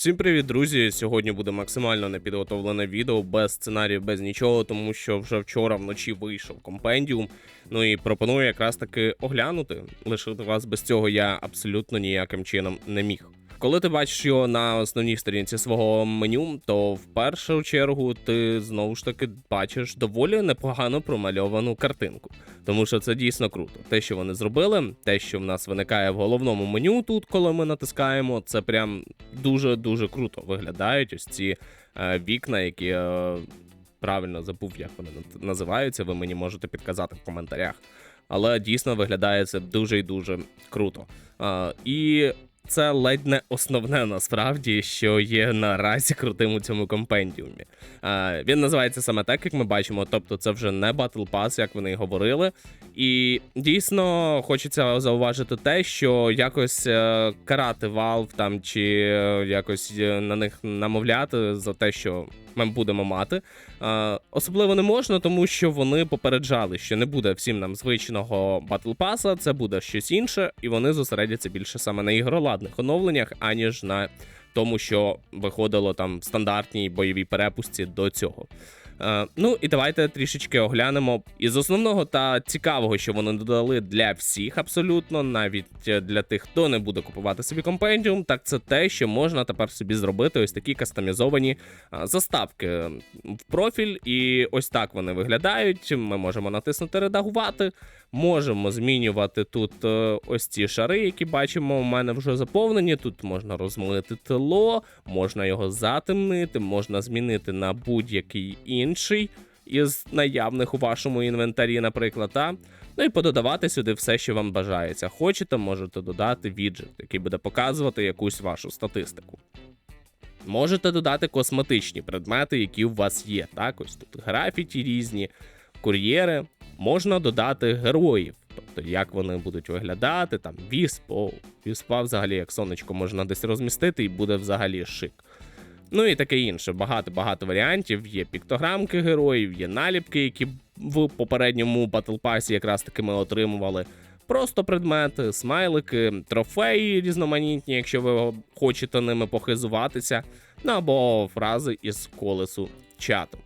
Всім привіт, друзі! Сьогодні буде максимально непідготовлене відео без сценарію, без нічого, тому що вже вчора вночі вийшов компендіум. Ну і пропоную якраз таки оглянути. Лишити вас без цього я абсолютно ніяким чином не міг. Коли ти бачиш його на основній сторінці свого меню, то в першу чергу ти знову ж таки бачиш доволі непогано промальовану картинку, тому що це дійсно круто. Те, що вони зробили, те, що в нас виникає в головному меню, тут, коли ми натискаємо, це прям дуже дуже круто виглядають. Ось ці е, вікна, які е, правильно забув, як вони називаються. Ви мені можете підказати в коментарях. Але дійсно виглядає це дуже і дуже круто. Е, і це ледь не основне насправді, що є наразі крутим у цьому компендіумі. Е, він називається саме так, як ми бачимо. Тобто, це вже не Battle Pass, як вони й говорили. І дійсно хочеться зауважити те, що якось е, карати Valve там чи е, якось е, на них намовляти за те, що ми будемо мати. Е, особливо не можна, тому що вони попереджали, що не буде всім нам звичного батл паса, це буде щось інше, і вони зосередяться більше саме на ігроладних оновленнях, аніж на тому, що виходило там в стандартній бойовій перепустці до цього. Е, ну і давайте трішечки оглянемо із основного та цікавого, що вони додали для всіх, абсолютно, навіть е, для тих, хто не буде купувати собі компендіум, так це те, що можна тепер собі зробити ось такі кастомізовані е, заставки в профіль, і ось так вони виглядають. Ми можемо натиснути редагувати. Можемо змінювати тут е, ось ці шари, які бачимо, у мене вже заповнені. Тут можна розмити тло, можна його затемнити, можна змінити на будь-який інший із наявних у вашому інвентарі, наприклад. Та? Ну і пододавати сюди все, що вам бажається. Хочете, можете додати віджит, який буде показувати якусь вашу статистику. Можете додати косметичні предмети, які у вас є. Так, ось тут графіті різні, кур'єри. Можна додати героїв, тобто як вони будуть виглядати, там вісп, о, віспа взагалі як сонечко можна десь розмістити і буде взагалі шик. Ну і таке інше. Багато-багато варіантів. Є піктограмки героїв, є наліпки, які в попередньому Pass якраз таки ми отримували. Просто предмети, смайлики, трофеї різноманітні, якщо ви хочете ними похизуватися, ну або фрази із колесу чату.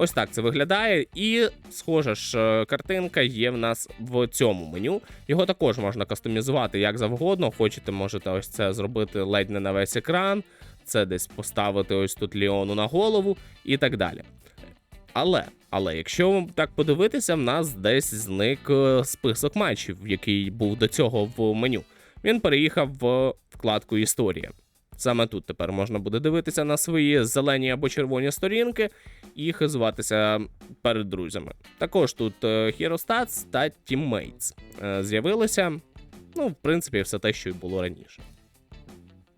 Ось так це виглядає, і схожа ж е, картинка є в нас в цьому меню. Його також можна кастомізувати як завгодно. Хочете, можете ось це зробити ледь не на весь екран, це десь поставити ось тут Ліону на голову і так далі. Але, але якщо так подивитися, в нас десь зник е, список матчів, який був до цього в меню. Він переїхав в вкладку Історія. Саме тут тепер можна буде дивитися на свої зелені або червоні сторінки і хизуватися перед друзями. Також тут е, Hero та Teammates е, з'явилися. Ну, в принципі, все те, що й було раніше.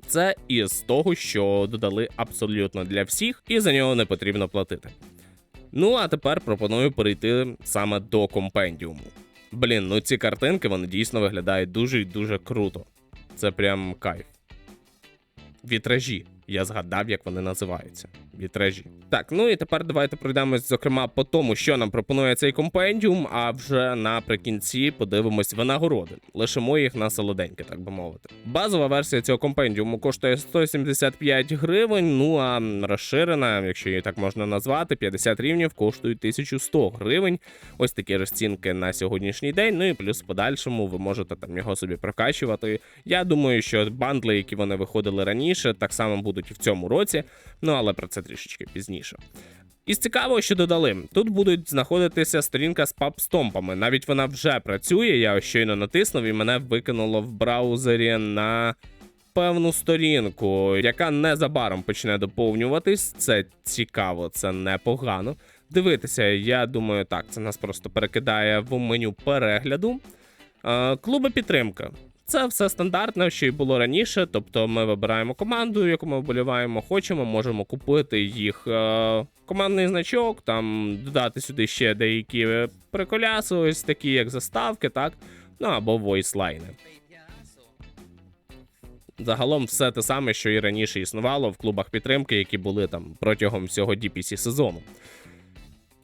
Це із того, що додали абсолютно для всіх, і за нього не потрібно платити. Ну а тепер пропоную перейти саме до компендіуму. Блін, ну ці картинки вони дійсно виглядають дуже і дуже круто. Це прям кайф. Вітражі. Я згадав, як вони називаються. Вітражі. Так, ну і тепер давайте пройдемось, зокрема, по тому, що нам пропонує цей компендіум, а вже наприкінці подивимось винагороди. Лишимо їх на солоденьке, так би мовити. Базова версія цього компендіуму коштує 175 гривень. Ну а розширена, якщо її так можна назвати, 50 рівнів коштують 1100 гривень. Ось такі розцінки на сьогоднішній день. Ну і плюс в подальшому ви можете там його собі прокачувати. Я думаю, що бандли, які вони виходили раніше, так само будуть і в цьому році. Ну але про це трішечки пізніше. Із цікавого, що додали, тут будуть знаходитися сторінка з пабстомпами. Навіть вона вже працює. Я щойно натиснув і мене викинуло в браузері на певну сторінку, яка незабаром почне доповнюватись. Це цікаво, це непогано. Дивитися, я думаю, так, це нас просто перекидає в меню перегляду. Е, Клуби підтримка. Це все стандартно, що й було раніше. Тобто ми вибираємо команду, яку ми вболіваємо, хочемо, можемо купити їх е, командний значок, там додати сюди ще деякі приколяси, ось такі, як заставки, так? Ну або войслайни. Загалом все те саме, що і раніше існувало в клубах підтримки, які були там протягом всього DPC сезону.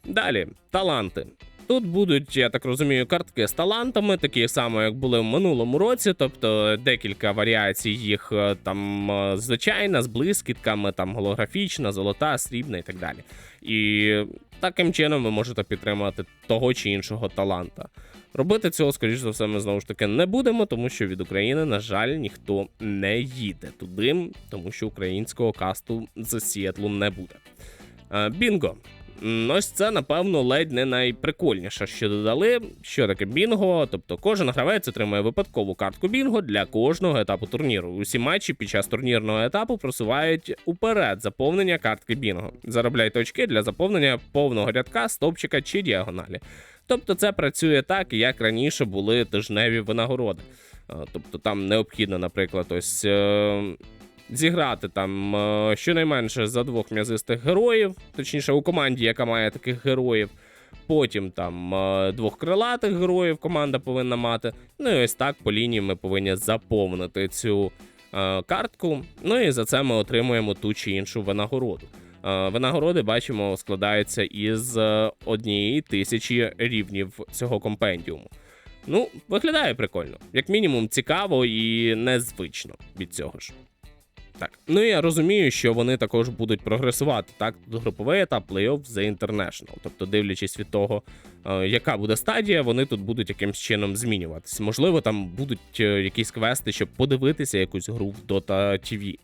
Далі, таланти. Тут будуть, я так розумію, картки з талантами, такі само, як були в минулому році, тобто декілька варіацій їх е, там е, звичайна, з блискітками, там голографічна, золота, срібна і так далі. І таким чином ви можете підтримати того чи іншого таланта. Робити цього, скоріш за все, ми знову ж таки не будемо, тому що від України, на жаль, ніхто не їде туди, тому що українського касту з Сіетлу не буде. Е, Бінго. Ось це, напевно, ледь не найприкольніше, що додали. Що таке бінго? Тобто кожен гравець отримує випадкову картку бінго для кожного етапу турніру. Усі матчі під час турнірного етапу просувають уперед заповнення картки бінго. Заробляйте очки для заповнення повного рядка, стовпчика чи діагоналі. Тобто це працює так, як раніше були тижневі винагороди. Е, Тобто там необхідно, наприклад, ось. Зіграти там е, щонайменше за двох м'язистих героїв, точніше у команді, яка має таких героїв. Потім там е, двох крилатих героїв команда повинна мати. Ну і ось так по лінії ми повинні заповнити цю е, картку. Ну і за це ми отримуємо ту чи іншу винагороду. Е, Винагороди бачимо складаються із е, однієї тисячі рівнів цього компендіуму. Ну, виглядає прикольно, як мінімум, цікаво і незвично від цього ж. Так, ну я розумію, що вони також будуть прогресувати. Так, груповий етап плей-офф The International. Тобто, дивлячись від того, е, яка буде стадія, вони тут будуть якимсь чином змінюватися. Можливо, там будуть е, якісь квести, щоб подивитися якусь гру в Dota TV.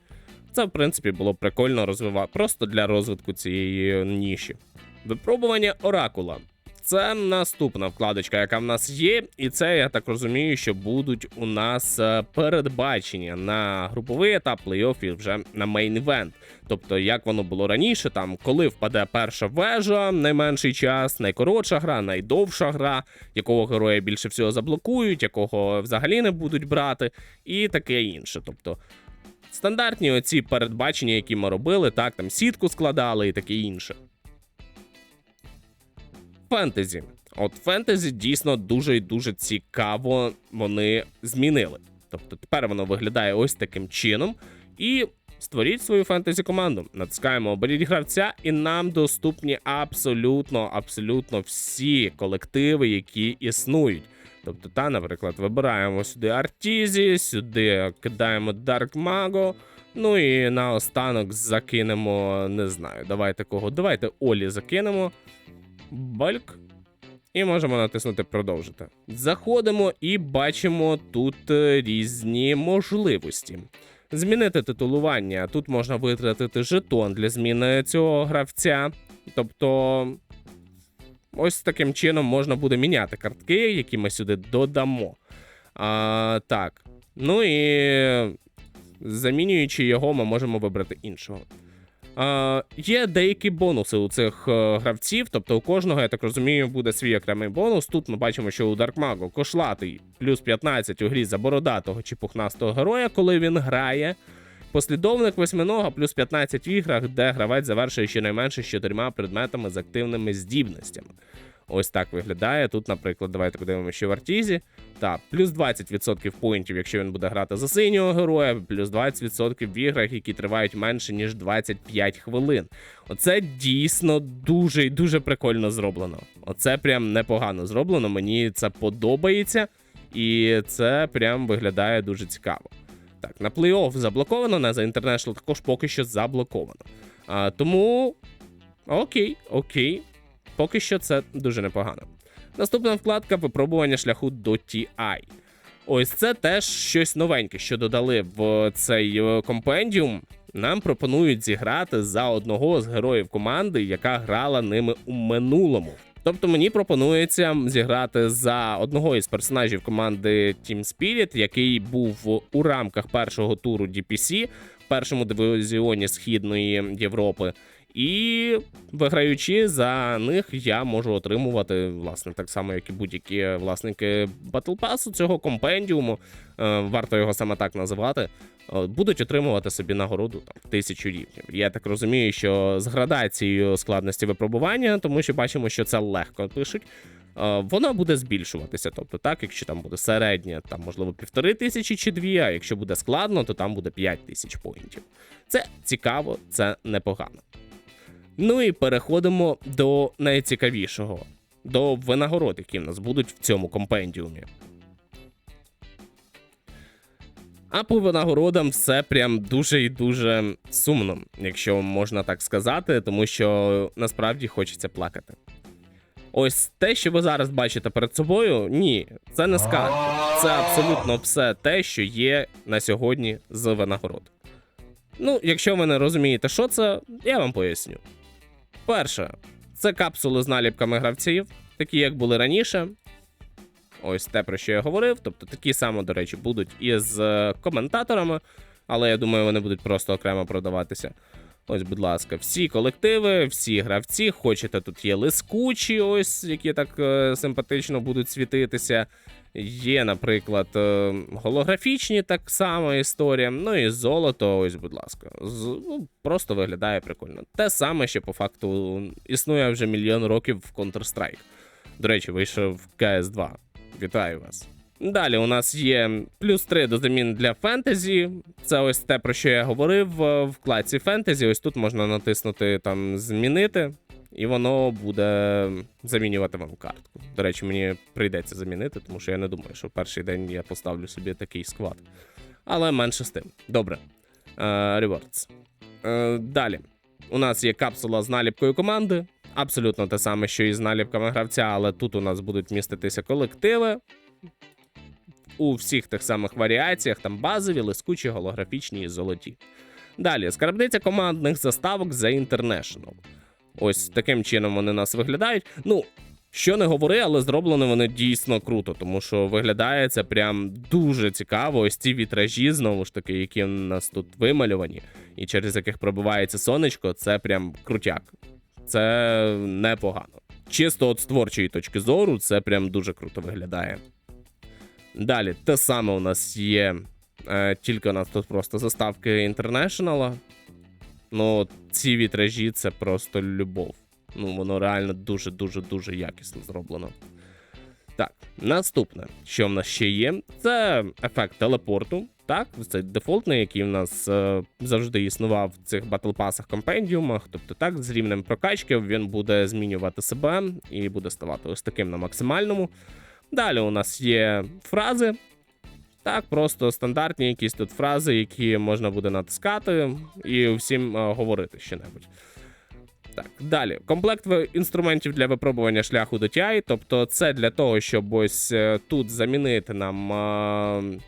Це, в принципі, було прикольно розвивати просто для розвитку цієї ніші. Випробування Оракула. Це наступна вкладочка, яка в нас є, і це я так розумію, що будуть у нас е, передбачення на груповий етап плей-офф вже на мейн івент. Тобто, як воно було раніше, там коли впаде перша вежа, найменший час, найкоротша гра, найдовша гра, якого героя більше всього заблокують, якого взагалі не будуть брати, і таке інше. Тобто. Стандартні оці передбачення, які ми робили, так, там сітку складали і таке інше фентезі. От фентезі дійсно дуже і дуже цікаво вони змінили. Тобто тепер воно виглядає ось таким чином. І створіть свою фентезі команду. Натискаємо оберіть гравця, і нам доступні абсолютно, абсолютно всі колективи, які існують. Тобто, та, наприклад, вибираємо сюди Артізі, сюди кидаємо Дарк Маго. Ну і наостанок закинемо, не знаю, давайте кого. Давайте Олі закинемо. Бальк. І можемо натиснути продовжити. Заходимо і бачимо тут е, різні можливості. Змінити титулування. Тут можна витратити жетон для зміни цього гравця. Тобто, ось таким чином можна буде міняти картки, які ми сюди додамо. А, так. Ну і замінюючи його, ми можемо вибрати іншого. Е, є деякі бонуси у цих е, гравців, тобто у кожного, я так розумію, буде свій окремий бонус. Тут ми бачимо, що у Даркмагу кошлатий плюс 15 у грі за бородатого чи пухнастого героя, коли він грає. Послідовник восьминога плюс 15 в іграх, де гравець завершує щонайменше з чотирма предметами з активними здібностями. Ось так виглядає. Тут, наприклад, давайте подивимося, що в Артізі. Так, плюс 20% поінтів, якщо він буде грати за синього героя, плюс 20% в іграх, які тривають менше, ніж 25 хвилин. Оце дійсно дуже і дуже прикольно зроблено. Оце прям непогано зроблено. Мені це подобається, і це прям виглядає дуже цікаво. Так, на плей-офф заблоковано, на The International також поки що заблоковано. А, тому окей, окей. Поки що це дуже непогано. Наступна вкладка випробування шляху до TI. Ось це теж щось новеньке, що додали в цей е, компендіум. Нам пропонують зіграти за одного з героїв команди, яка грала ними у минулому. Тобто мені пропонується зіграти за одного із персонажів команди Team Spirit, який був у рамках першого туру DPC в першому дивізіоні Східної Європи. І виграючи за них, я можу отримувати, власне, так само, як і будь-які власники Pass цього компендіуму, е, варто його саме так називати, е, будуть отримувати собі нагороду там тисячу рівнів. Я так розумію, що з градацією складності випробування, тому що бачимо, що це легко пишуть. е, Воно буде збільшуватися. Тобто, так, якщо там буде середня, там можливо півтори тисячі чи дві, а якщо буде складно, то там буде 5 тисяч поінтів. Це цікаво, це непогано. Ну і переходимо до найцікавішого. до винагород, які в нас будуть в цьому компендіумі. А по винагородам все прям дуже і дуже сумно, якщо можна так сказати, тому що насправді хочеться плакати. Ось те, що ви зараз бачите перед собою, ні, це не скарб. Це абсолютно все те, що є на сьогодні з винагород. Ну, якщо ви не розумієте, що це, я вам поясню. Перше, це капсули з наліпками гравців, такі як були раніше. Ось те, про що я говорив. Тобто такі саме, до речі, будуть і з е, коментаторами, але я думаю, вони будуть просто окремо продаватися. Ось, будь ласка, всі колективи, всі гравці, хочете, тут є лискучі, ось, які так е, симпатично будуть світитися. Є, наприклад, е, голографічні так само історія. Ну і золото, ось, будь ласка. З, ну, просто виглядає прикольно. Те саме, що по факту існує вже мільйон років в Counter-Strike. До речі, вийшов cs 2 Вітаю вас. Далі у нас є плюс 3 до замін для фентезі. Це ось те, про що я говорив е, в вкладці фентезі. Ось тут можна натиснути там змінити, і воно буде замінювати вам картку. До речі, мені прийдеться замінити, тому що я не думаю, що в перший день я поставлю собі такий склад. Але менше з тим. Добре. Е, Rewards. Е, далі. У нас є капсула з наліпкою команди. Абсолютно те саме, що і з наліпками гравця, але тут у нас будуть міститися колективи. У всіх тих самих варіаціях, там базові, лискучі, голографічні і золоті. Далі, скарбниця командних заставок The International. Ось таким чином вони нас виглядають. Ну, що не говори, але зроблено вони дійсно круто, тому що виглядає це прям дуже цікаво. Ось ці вітражі, знову ж таки, які у нас тут вималювані, і через яких пробивається сонечко, це прям крутяк. Це непогано. Чисто от з творчої точки зору, це прям дуже круто виглядає. Далі, те саме у нас є. Е, тільки у нас тут просто заставки інтернешнала. Ну, ці вітражі це просто любов. Ну, воно реально дуже-дуже дуже якісно зроблено. Так, наступне, що в нас ще є, це ефект телепорту. Так, це дефолтний, який в нас е, завжди існував в цих батлпасах компендіумах. Тобто, так, з рівнем прокачки він буде змінювати себе і буде ставати ось таким на максимальному. Далі у нас є фрази. Так, просто стандартні якісь тут фрази, які можна буде натискати і всім е, говорити щонебудь. Так, далі. Комплект інструментів для випробування шляху до TI. Тобто, це для того, щоб ось е, тут замінити нам е,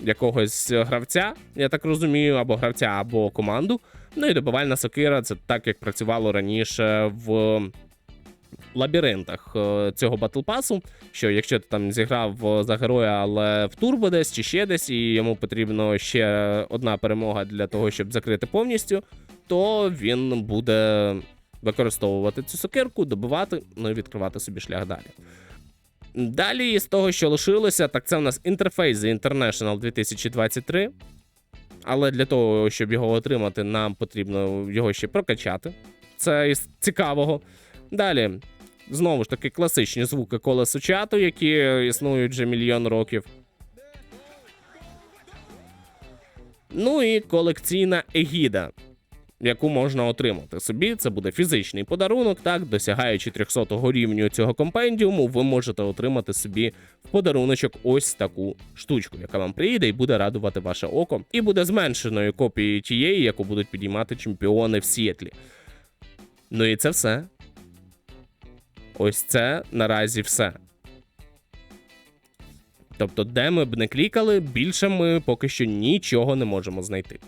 якогось гравця, я так розумію, або гравця, або команду. Ну і добивальна сокира це так, як працювало раніше в лабіринтах е, цього батлпасу. Що якщо ти там зіграв е, за героя, але в турбо десь чи ще десь, і йому потрібно ще одна перемога для того, щоб закрити повністю, то він буде використовувати цю сокирку, добивати, ну і відкривати собі шлях далі. Далі з того, що лишилося, так це у нас інтерфейс The International 2023. Але для того, щоб його отримати, нам потрібно його ще прокачати. Це із цікавого. Далі, знову ж таки, класичні звуки колесу чату, які існують вже мільйон років. Ну і колекційна егіда, яку можна отримати собі. Це буде фізичний подарунок. Так, досягаючи 300 рівню цього компендіуму, ви можете отримати собі в подаруночок ось таку штучку, яка вам приїде і буде радувати ваше око, і буде зменшеною копією тієї, яку будуть підіймати чемпіони в Сіетлі. Ну і це все. Ось це наразі все. Тобто, де ми б не клікали, більше ми поки що нічого не можемо знайти.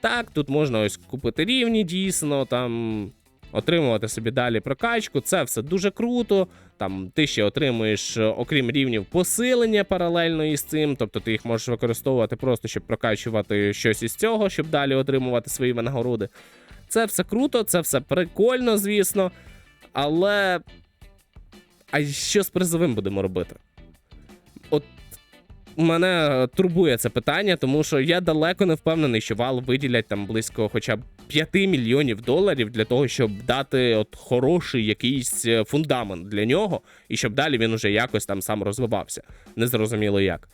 Так, тут можна ось купити рівні, дійсно, там отримувати собі далі прокачку. Це все дуже круто. Там ти ще отримуєш, е, окрім рівнів, посилення паралельно із цим. Тобто ти їх можеш використовувати просто, щоб прокачувати щось із цього, щоб далі отримувати свої винагороди. Це все круто, це все прикольно, звісно. Але. А що з призовим будемо робити? От мене турбує це питання, тому що я далеко не впевнений, що вал виділять там близько хоча б 5 мільйонів доларів для того, щоб дати от хороший якийсь е, фундамент для нього, і щоб далі він уже якось там сам розвивався. Незрозуміло як.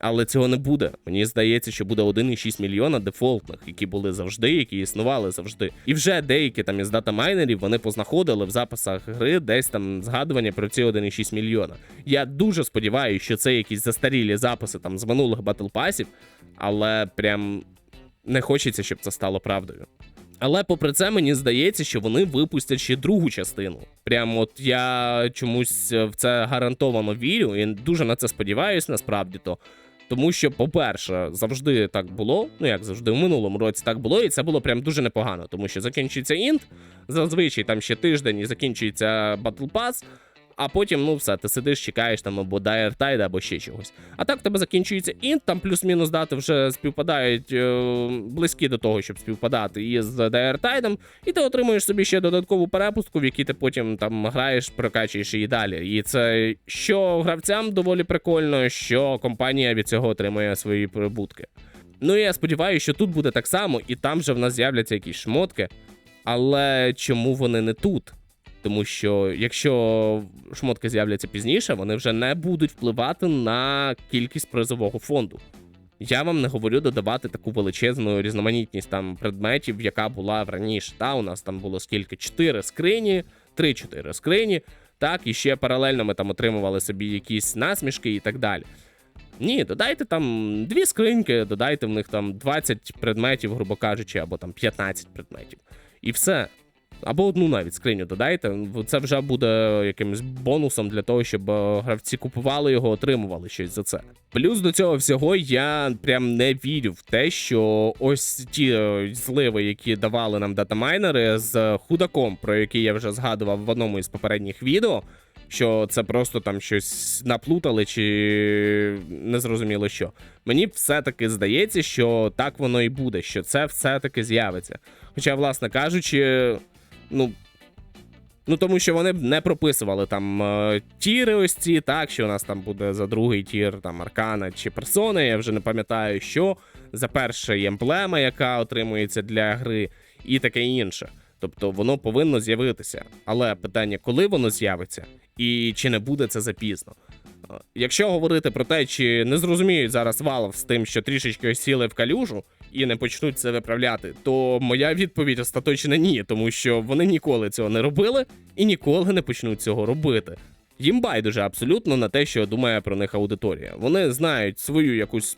Але цього не буде. Мені здається, що буде 1,6 мільйона дефолтних, які були завжди, які існували завжди. І вже деякі там із датамайнерів вони познаходили в записах гри десь там згадування про ці 1,6 мільйона. Я дуже сподіваюся, що це якісь застарілі записи там з минулих батлпасів, але прям не хочеться, щоб це стало правдою. Але попри це, мені здається, що вони випустять ще другу частину. Прям от я чомусь в це гарантовано вірю і дуже на це сподіваюся, насправді то. Тому що, по-перше, завжди так було. Ну як завжди, в минулому році так було, і це було прям дуже непогано, тому що закінчується інт, зазвичай там ще тиждень і закінчується Battle Pass, а потім, ну все, ти сидиш, чекаєш там або Tide, або ще чогось. А так в тебе закінчується інт, там плюс-мінус дати вже співпадають е, близькі до того, щоб співпадати із Tide, і ти отримуєш собі ще додаткову перепустку, в якій ти потім там граєш, прокачуєш її далі. І це що гравцям доволі прикольно, що компанія від цього отримує свої прибутки. Ну і я сподіваюся, що тут буде так само, і там же в нас з'являться якісь шмотки. Але чому вони не тут? Тому що якщо шмотки з'являться пізніше, вони вже не будуть впливати на кількість призового фонду. Я вам не говорю додавати таку величезну різноманітність там предметів, яка була раніше. Та у нас там було скільки? 4 скрині, 3-4 скрині. Так, і ще паралельно ми там отримували собі якісь насмішки і так далі. Ні, додайте там дві скриньки, додайте в них там 20 предметів, грубо кажучи, або там 15 предметів. І все. Або одну навіть скриню додайте. Це вже буде якимось бонусом для того, щоб е, гравці купували його, отримували щось за це. Плюс до цього всього я прям не вірю в те, що ось ті е, зливи, які давали нам датамайнери з худаком, про який я вже згадував в одному із попередніх відео. Що це просто там щось наплутали, чи не зрозуміло що. Мені все-таки здається, що так воно і буде, що це все-таки з'явиться. Хоча, власне кажучи, ну. Ну, тому що вони б не прописували там е, тіри ось ці, так, що у нас там буде за другий тір, там аркана чи персони, я вже не пам'ятаю, що. За перше емблема, яка отримується для гри, і таке інше. Тобто воно повинно з'явитися. Але питання, коли воно з'явиться, і чи не буде це запізно. Якщо говорити про те, чи не зрозуміють зараз Valve з тим, що трішечки сіли в калюжу і не почнуть це виправляти, то моя відповідь остаточна ні, тому що вони ніколи цього не робили і ніколи не почнуть цього робити. Їм байдуже абсолютно на те, що думає про них аудиторія. Вони знають свою якусь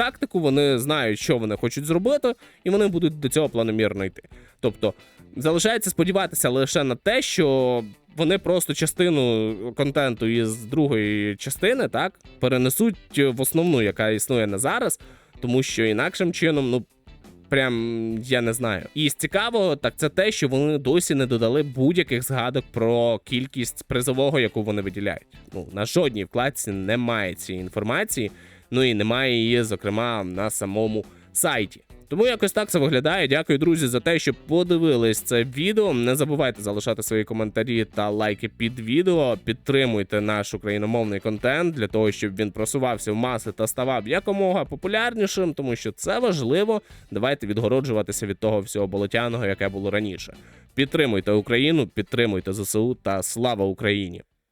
тактику, вони знають, що вони хочуть зробити, і вони будуть до цього планомірно йти. Тобто залишається сподіватися лише на те, що вони просто частину контенту із другої частини так перенесуть в основну, яка існує на зараз, тому що інакшим чином, ну. Прям я не знаю. І з цікавого, так це те, що вони досі не додали будь-яких згадок про кількість призового, яку вони виділяють. Ну на жодній вкладці немає цієї інформації, ну і немає її, зокрема, на самому сайті. Тому якось так це виглядає. Дякую, друзі, за те, що подивились це відео. Не забувайте залишати свої коментарі та лайки під відео. Підтримуйте наш україномовний контент для того, щоб він просувався в маси та ставав якомога популярнішим, тому що це важливо. Давайте відгороджуватися від того всього болотяного, яке було раніше. Підтримуйте Україну, підтримуйте ЗСУ та слава Україні!